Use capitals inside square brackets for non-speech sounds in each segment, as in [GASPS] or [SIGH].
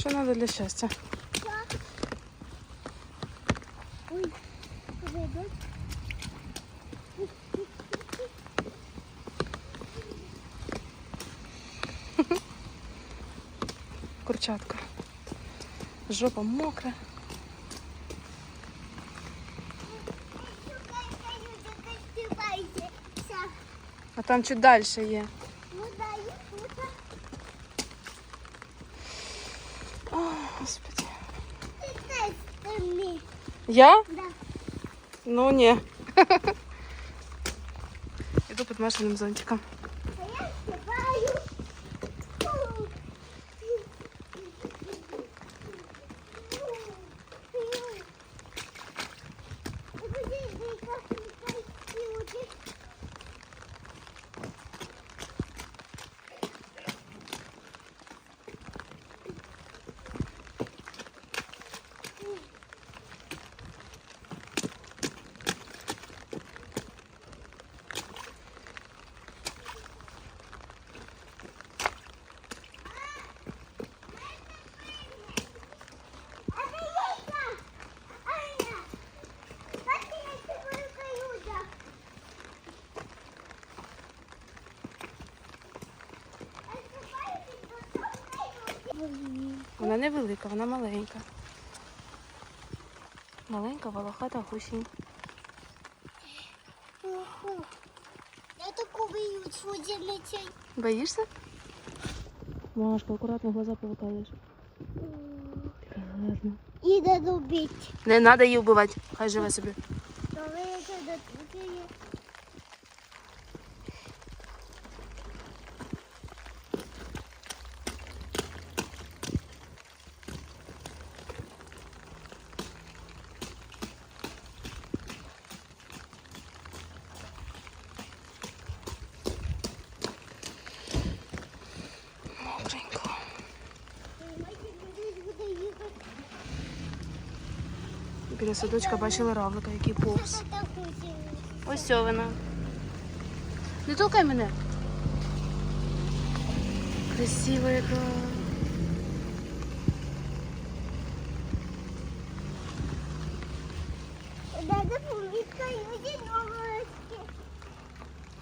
Що треба для щастя? Вибач. [LAUGHS] Курчатка. Жопа мокра. А там чуть далі є. Я? Да. Ну не. [LAUGHS] Иду под Машиным зонтиком. А я співаю. Вона не велика, вона маленька. Маленька волохата гусінь. Я таку боюсь, що дільницей. Боїшся? Машка, акуратно глаза. Така гарна. І додубить. Не треба її вбивати, хай живе собі. То ви це додубили. Мокренько. Біля садочка бачили равлика, який повз. Ось вона. Не толкай мене. Красива яка.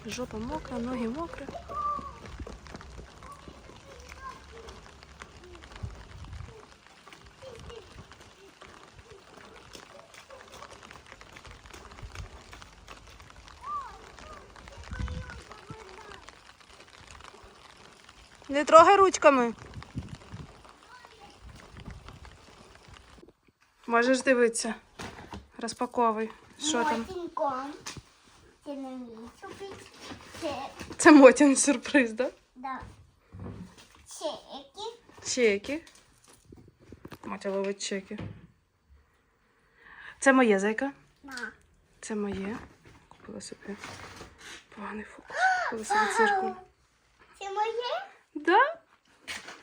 Жопа мокра, ноги мокрі. Трогай ручками. Можеш дивитися. Розпаковуй. Що там? Це Мотін сюрприз, так? да. Чеки. Чеки. Матя ловить чеки. Це моє зайка. На. Це моє. Купила собі поганий фокус. Купила собі циркуль. Це моє? Да?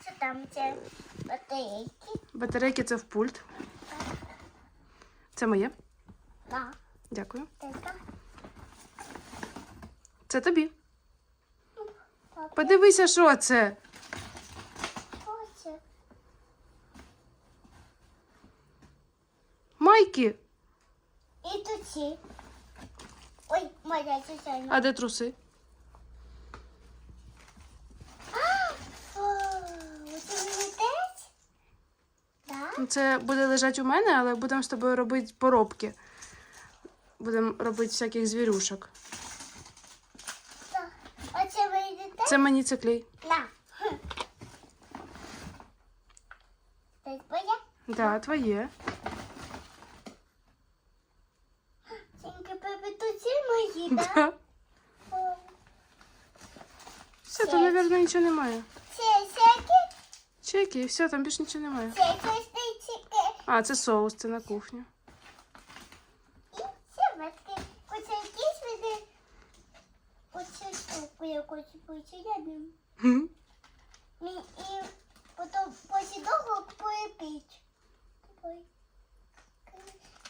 Що там це батарейки? Батарейки це в пульт. Це моє. На. Дякую. Така. Це тобі. Подивися, що це. Майки. І тут. Ой, моя сусідня. А де труси? Це не теж? Так? Ну, Це буде лежати у мене, але будемо з тобою робити поробки. Будемо робити всяких звірюшок. Так. А це ви йдете? Це мені це клей. На. Це твоє? Да, твоє. Тільки тут ці мої, так? Да. Все, там, мабуть, нічого немає. Це всякі? Чеки, і все, там більше нічого немає. Це. А, це соус, це на кухню. І батьки. Оце якісь види. Оце штуку якусь. Хм. І потім після того.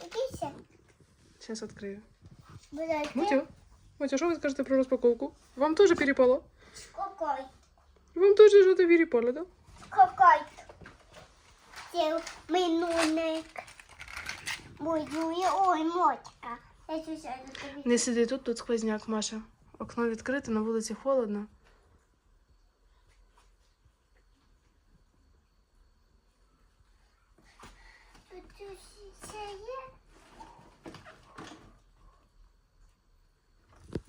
Якийсь? Зараз відкрию. Мотя, Мотя, що ви скажете про розпаковку? Вам теж перепало? Какой? Вам теж що-то перепало, да? Какой? Ще минулник. Мою, ой, мотька. Я тобі. Не сиди тут, тут сквозняк, Маша. Окно відкрите, на вулиці холодно. Тут ще є.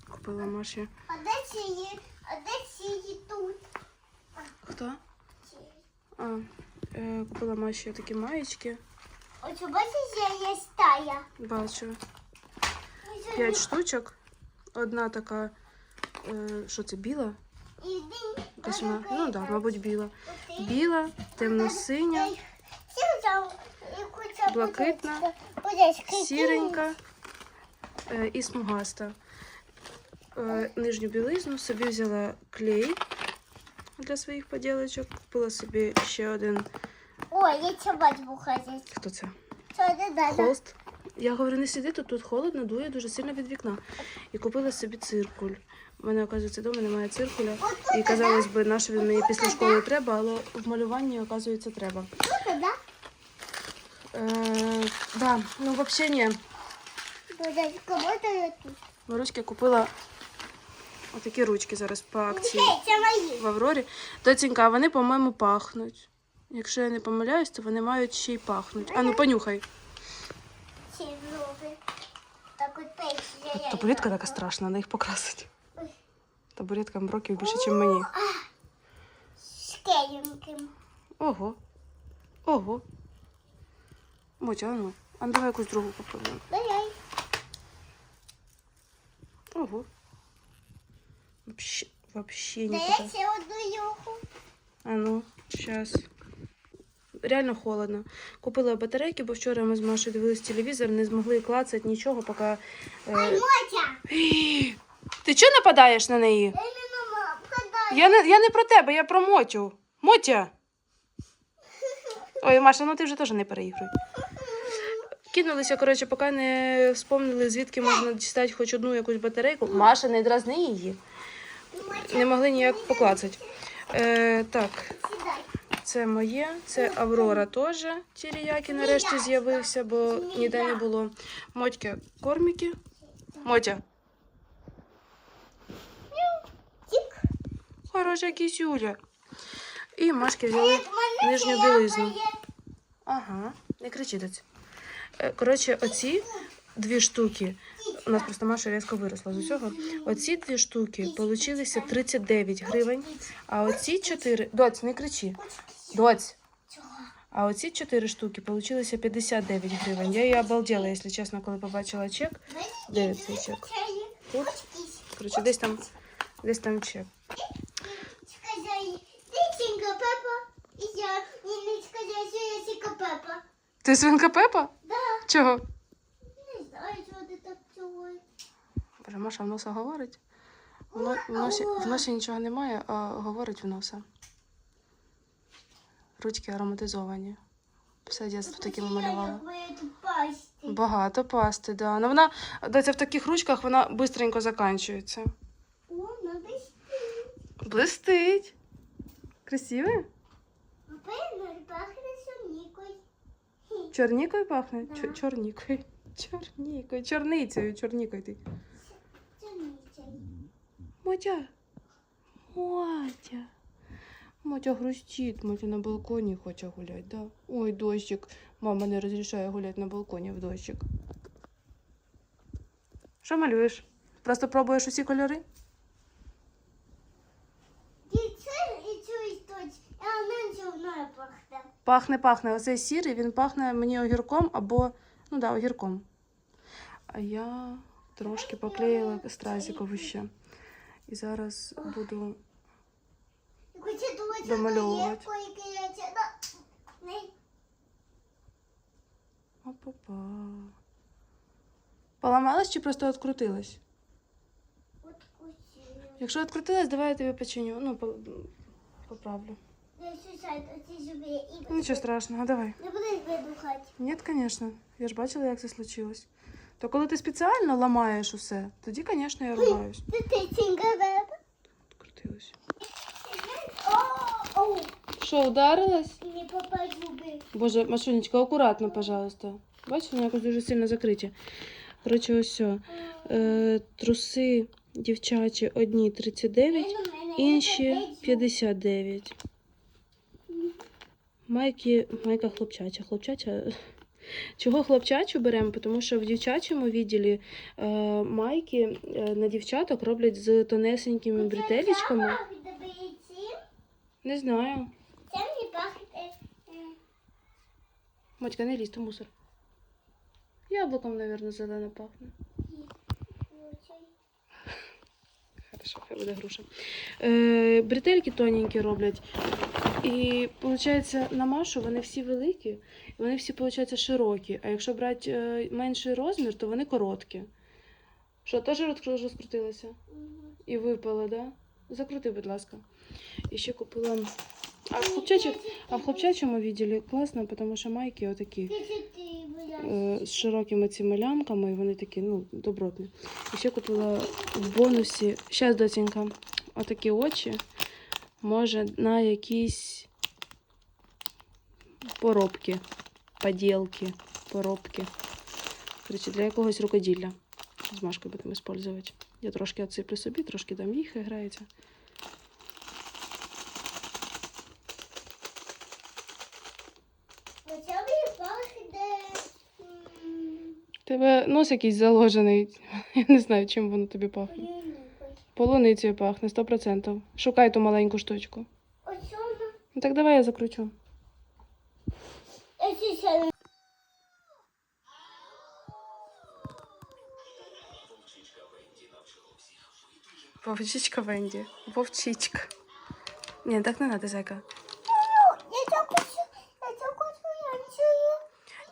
Купила Маші. А де ще є? А де є тут? Хто? А, купила Маші такі маєчки. Ось бачиш, є стая. Бачу. П'ять штучок. Одна така, е, що це, біла? Якась вона, ну так, да, мабуть, біла. Біла, темно-синя, блакитна, сіренька е, і смугаста. Е, нижню білизну собі взяла клей для своїх поділочок. Купила собі ще один. Ой, я чобать бухазить. Хто це? Це да? Холст. Я говорю, не сиди тут, тут холодно, дує дуже сильно від вікна. І купила собі циркуль. У мене, оказується, вдома немає циркуля. І казалось би, на що він мені після школи треба, але в малюванні, оказується, треба. Тут, да? Е, да, ну взагалі ні. Подожди, я тут. Купила отакі ручки зараз по акції Ей, це мої. в Аврорі. Доцінька, вони, по-моєму, пахнуть. Якщо я не помиляюсь, то вони мають ще й пахнуть. А ну понюхай. Ці зуби. Так от пейс. Табуретка така страшна, треба їх покрасити. Табуретка років більше, ніж мені. Шкеленьким. Ого. Ого. Мотя, а ну. А ну давай якусь другу попробуємо. Дай-яй. Ого. Вообще, вообще не Дай ще одну юху. А ну, зараз. Реально холодно. Купила батарейки, бо вчора ми з Машою дивились телевізор, не змогли клацати нічого, поки. Е... Мотя. [GASPS] Ти чого нападаєш на неї? Я не, я не про тебе, я про Мотю. Мотя. [LAUGHS] Ой, Маша, ну ти вже теж не переігруй. [LAUGHS] Кинулися, коротше, поки не вспомнили, звідки можна дістати хоч одну якусь батарейку. Маша, не дразни її. Не могли ніяк поклацати. Е, так. Це моє, це Аврора теж. Тіріякі нарешті з'явився, бо ніде не було. Мотька корміки. Мотя. Хороша кисюля. І Машки взяли нижню білизну. Ага, не кричи доць. Е, Коротше, оці дві штуки. У нас просто Маша різко виросла з усього. Оці дві штуки получилися 39 гривень. А оці чотири. Доць, не кричи. Доць. Чого? А оці чотири штуки получилися 59 гривень. Я її обалдела, якщо чесно, коли побачила чек. Де цей чек? Тут? Коротше, десь там, десь там чек. Ти свинка Пепа? Да. Чого? Не знаю, що ти так чого. Боже, Маша в носа говорить. В, в, носі, в носі нічого немає, а говорить в носа. Ручки ароматизовані. Все дитинство такими малювала. Багато пасти, да. Ну вона доця в таких ручках вона швидко закінчується. О, надо йти. Блистить. Красиве? Пахне сумнікою. Чорнікою пахне? Да. Чор- Чорнікою. Чорнікою. Чорницею, чорнікою ти. Це нічий. Мотя. Мотя. Мотя грустит. Мотя на балконі хоче гуляти, да? Ой, дощик. Мама не розрішає гуляти на балконі в дощик. Що малюєш? Просто пробуєш усі кольори? І це, і цю істоч. А вона зі пахне. Пахне, пахне. Оцей сірий, він пахне мені огірком або, ну да, огірком. А я трошки поклеїла стразикову ще. І зараз буду Домальовувати. яке я це... Не. Опа-па. Поламалась чи просто відкрутилась? От кусила. Якщо відкрутилась, давай я тобі починю. Ну, по- поправлю. Я сусать, оці зуби. І Нічого страшного, давай. Не будеш видухати. Ні, звісно. Я ж бачила, як це случилось. То коли ти спеціально ламаєш усе, тоді, звісно, я ругаюсь. Це ти цінка Що, ударилась? Не папа зуби. Боже, Машунечка, акуратно, пожалуйста. Бачиш, вони якось дуже сильно закриті. Коротше, ось. Е, труси дівчачі одні 39, інші 59. Майки, майка хлопчача. Хлопчача. Чого хлопчачу беремо? Тому що в дівчачому відділі е, майки е, на дівчаток роблять з тонесенькими бретелечками. Не знаю. Це мені пахне. е, Матька, не лізь, то мусор. Яблуком, мабуть, зелено пахне. Хорошо, хай буде груша. Е, бретельки тоненькі роблять. І виходить, на машу вони всі великі, вони всі, виходить, широкі. А якщо брати е, менший розмір, то вони короткі. Що, теж роз- розкрутилося? І випало, да? Закрути, будь ласка. І ще купила. А в, хлопчачих, а в хлопчачому відділі класно, тому що майки отакі. Е, з широкими цими лямками, і вони такі, ну, добротні. І ще купила в бонусі. Щас, доцінька, отакі очі. Може, на якісь поробки, поділки, поробки. Коротше, для якогось рукоділля. З Машкою будемо використовувати. Я трошки отсиплю собі, трошки дам їх, хай грається. Оце мені пахне. м, У Тебе нос якийсь заложений. Я не знаю, чим воно тобі пахне. Полуницею пахне, 100%. Шукай ту маленьку штучку. Ну так давай я закручу. Вовчичка Венді. Вовчичка. Ні, так не треба, зайка. Я так хочу, я так хочу, я чую.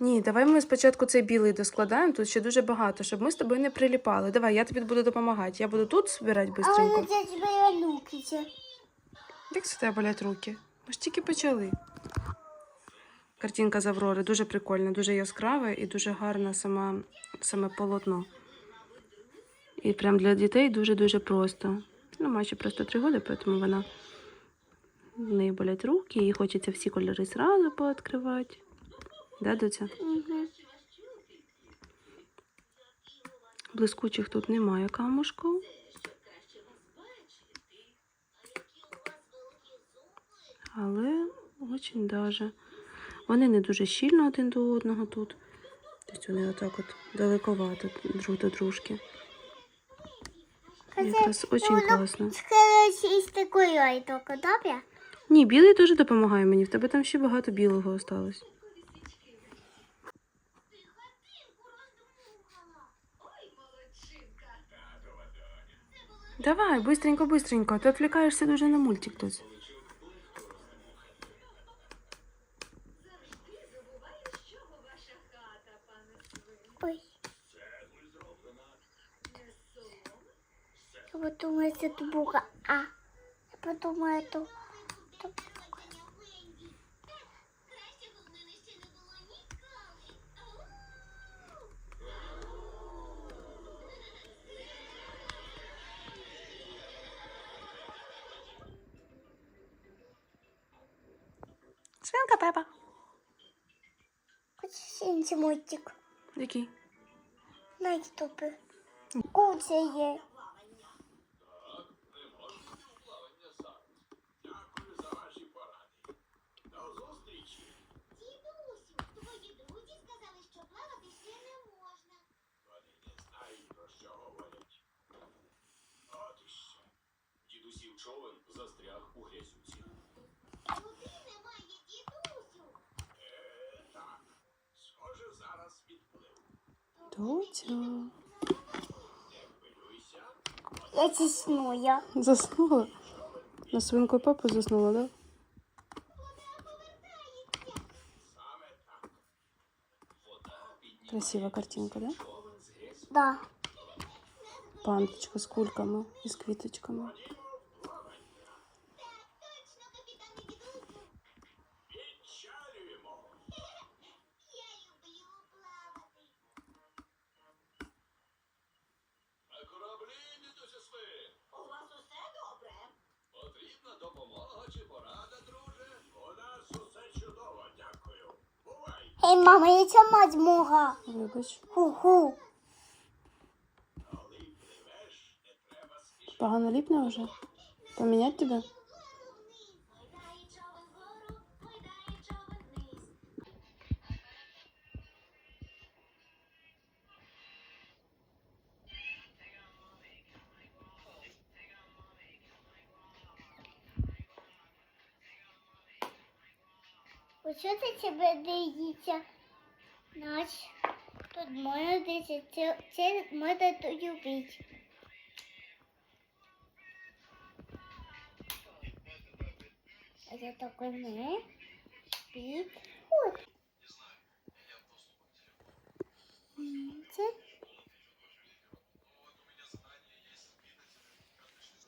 Ні, давай ми спочатку цей білий доскладаємо, тут ще дуже багато, щоб ми з тобою не приліпали. Давай, я тобі буду допомагати. Я буду тут збирати А воно це тебе лукиться. Як це тебе болять руки? Ми ж тільки почали. Картинка з Аврори дуже прикольна, дуже яскрава і дуже гарна сама, саме полотно. І прям для дітей дуже-дуже просто. Ну, Маші просто три роки, тому вона в неї болять руки, і хочеться всі кольори зразу пооткривати. Да, доця? Угу. Блискучих тут немає камушку. Але очень даже. Вони не дуже щільно один до одного тут. Тобто вони отак от далековато друг до дружки. Якраз очень класно. Із такою добре? Ні, білий теж допомагає мені. В тебе там ще багато білого осталось. Давай, быстренько, быстренько. Ти відвлікаєшся дуже на мультик тут. Ой. Я подумаю, це буква А. Я подумаю, это... Свинка Пепа. Хочеш інший мультик Який? на ютубі? Куце є. Дідусів човен застряг у грязюці. Води немає, дідусю. Е, так. Схоже, зараз відплив. Доця. Не хвилюйся. Я. Заснула. На свинку Пепу заснула, да? Так. Підніме картинка, да? Да. Пандочка з кульками і з квіточками. Ей, мама, я мать змогла. Вибач. Ху-ху. Погано ліпне вже? Поміняти тебе? Ось що це тебе дивиться? Наш. Тут можна дивитися, це, це можна тут любити. Це таке не. Під. Це.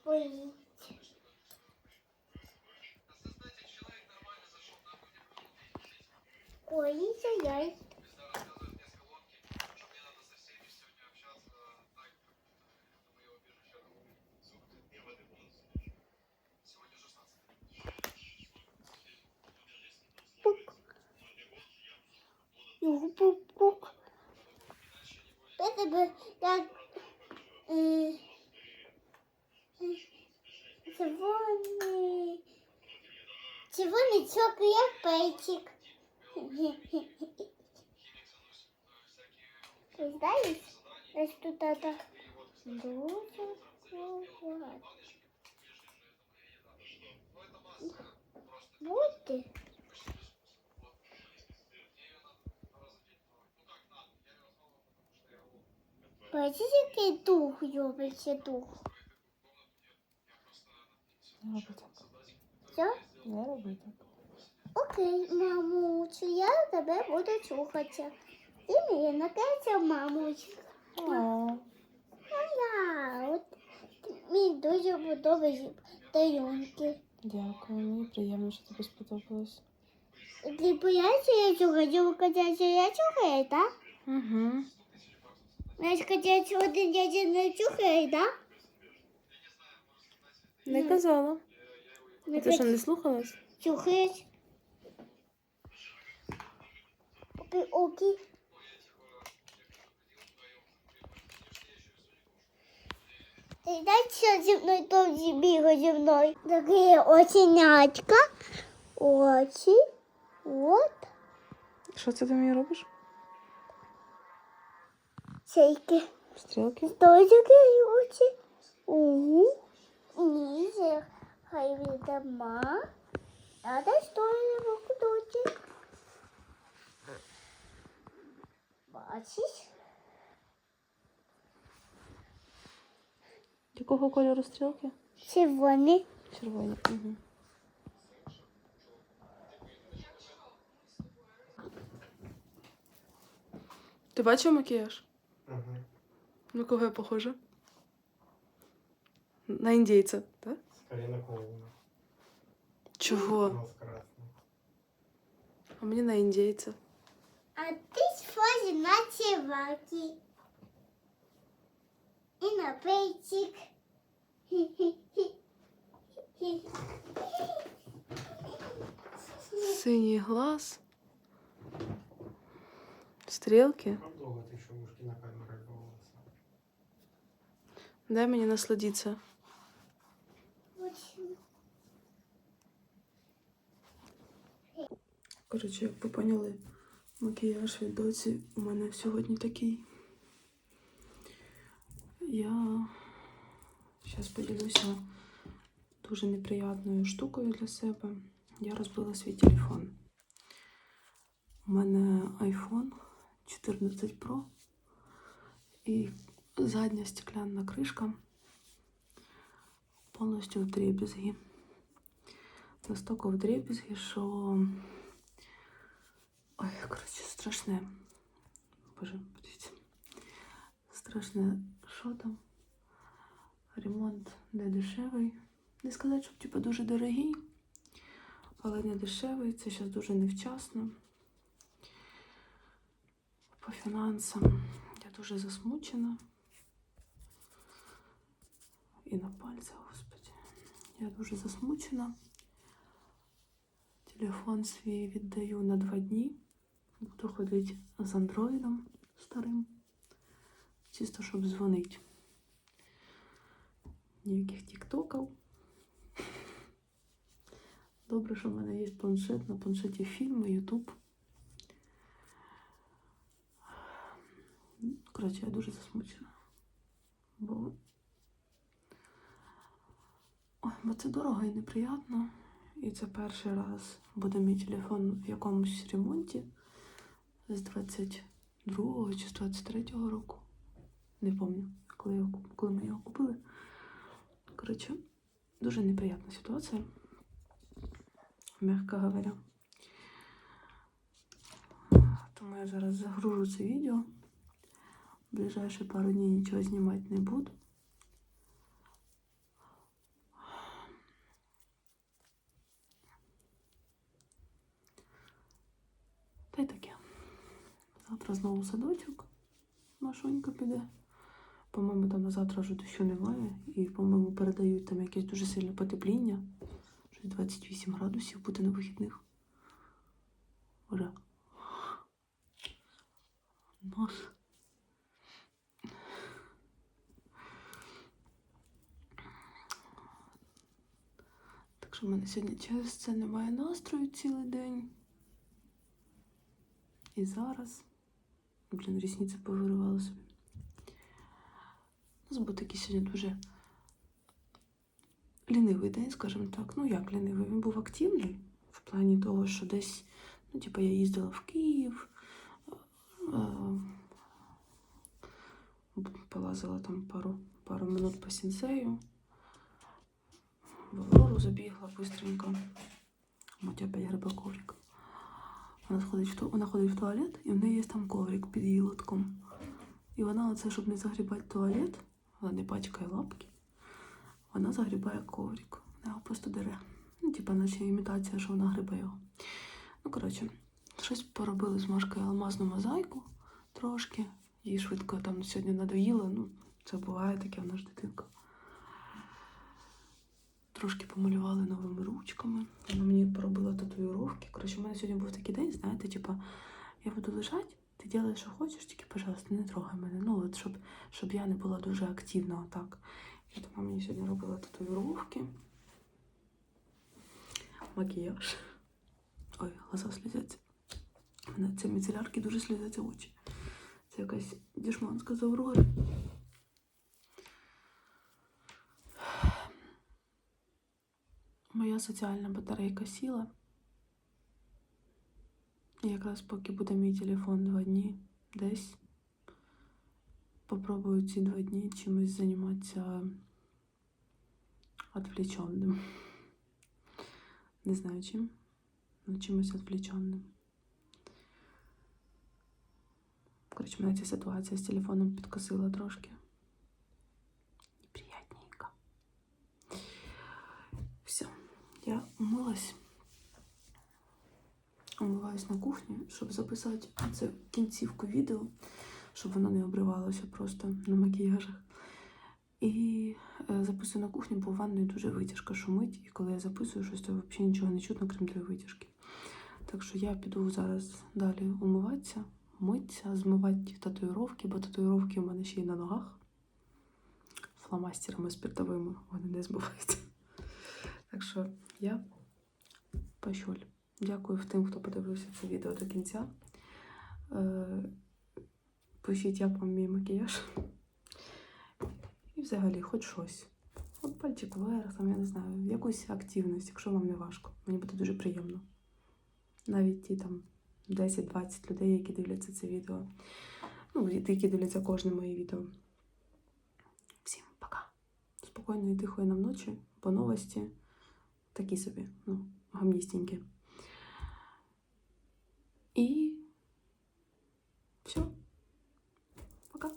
Ой. Ой, це я. Пук. Ну, пук-пук. Я тебе так. е, е, Червоний. Червоний цокає пейчик. Ты знаешь, я тут это дуже кругло. Будьте. Бачиш, який дух робиться дух? Не роби так. Все? Не роби так. Окей, мамусю, я тебе буду слухатися. Ти мені накається, мамусю. О, от мені дуже подобаються тарілки. дякую, мені приємно, що тобі сподобалось. Ти боявся, я сьогодні казати, я чухаю, так? Угу. Я сказати, один дядя не чухає, так? Не казала. Не Ти що, не слухалась? чухаєш? Окей. Ти дай що зі мною довзі бігай зі мною. Такі оченятка. Очі. От. Що це ти мені робиш? Цейки. Стрілки? Хто такі очі? Угу. Ніже. Хай відома. А де стоїть викудочі? Бачиш? Якого кольору стрілки? Червоний. Червоні. Угу. Ти бачив макіяж? Ага. На кого я похожа? На індійця, так? Скорее на клоуна. Чого? Нос красный. А мені на індійця. А ти схожий на черваки. І на пейчик. Синій глаз. Баловаться? Дай мені насладитися. Коротше, як ви поняли, макіяж від доці у мене сьогодні такий. Я зараз поділюся дуже неприятною штукою для себе. Я розбила свій телефон. У мене iPhone 14 Pro і задня стеклянна кришка повністю в дребезги. Настільки в дребезги, що. Ой, коротше, страшне. Боже, подивіться. Страшне, що там? Ремонт не дешевий. Не сказати, щоб типу, дуже дорогий, але не дешевий. Це зараз дуже невчасно. По фінансам я дуже засмучена. І на пальцях, господи. Я дуже засмучена. Телефон свій віддаю на два дні. Буду ходити з андроїдом старим. Чисто, щоб дзвонити. Ніяких тіктоків. Добре, що в мене є планшет. На планшеті фільми, Ютуб. Коротше, я дуже засмучена. Бо... Ой, бо це дорого і неприємно. І це перший раз буде мій телефон в якомусь ремонті з 22-го чи з 23-го року. Не пам'ятаю, коли, коли ми його купили. Коротше, дуже неприємна ситуація, м'яко говоря. Тому я зараз загружу це відео. Ближайші пару днів нічого знімати не буду. Та й таке. Завтра знову садочок. Машонька піде. По-моєму, там на завтра вже дощу немає. І, по-моєму, передають там якесь дуже сильне потепління. Щось 28 градусів буде на вихідних. Ура. Нос. Так що в мене сьогодні через це немає настрою цілий день. І зараз. Блін, рісниця повирувала собі. У нас був такий сьогодні дуже лінивий день, скажімо так. Ну, як лінивий? Він був активний в плані того, що десь, ну, типу, я їздила в Київ, е, полазила там пару, пару минут по сінсею, в Аврору забігла быстренько. Мать опять гриба коврик. Вона ходить, в ту- вона ходить в туалет, і в неї є там коврик під її лотком. І вона, оце, щоб не загрібати туалет, вона не пачкає лапки, вона загрібає коврик. Вона його просто дере. Ну, типа, наче імітація, що вона грибе його. Ну, коротше, щось поробили з Машкою алмазну мозаїку трошки. Їй швидко там сьогодні надоїло. Ну, це буває таке, вона ж дитинка. Трошки помалювали новими ручками. Вона мені поробила татуїровки. Коротше, у мене сьогодні був такий день, знаєте, типа, я буду лежати, ти робиш, що хочеш, тільки, пожалуйста, не трогай мене. Ну, от щоб, щоб я не була дуже активна отак. І тому мені сьогодні робила татуїровки. Макіяж. Ой, глаза слізяться. Мене це міцелярки дуже слізяться очі. Це якась дішманська заврога. Моя соціальна батарейка сіла. Якраз поки буде мій телефон два дні десь. Попробую ці два дні чимось займатися відвлеченним. Не знаю чим, але чимось відвлеченним. Коротше, мене ця ситуація з телефоном підкосила трошки. Неприятненько. Все, я умилась. Умиваюсь на кухні, щоб записати це кінцівку відео, щоб воно не обривалося просто на макіяжах. І е, записую на кухні, бо в ванної дуже витяжка шумить, і коли я записую щось, то взагалі нічого не чутно, крім тої витяжки. Так що я піду зараз далі умиватися, митися, змивати татуїровки, бо татуїровки у мене ще й на ногах. Фломастерами спиртовими вони не збиваються. Так що я пощоль. Дякую тим, хто подивився це відео до кінця. Е, Пишіть, як вам мій макіяж. І взагалі, хоч щось. От пальчик вверх, там, я не знаю, якусь активність, якщо вам не важко. Мені буде дуже приємно. Навіть ті там 10-20 людей, які дивляться це відео. Ну, які дивляться кожне моє відео. Всім пока. Спокійної тихої нам ночі, бо новості такі собі, ну, гамністенькі. І все. Пока.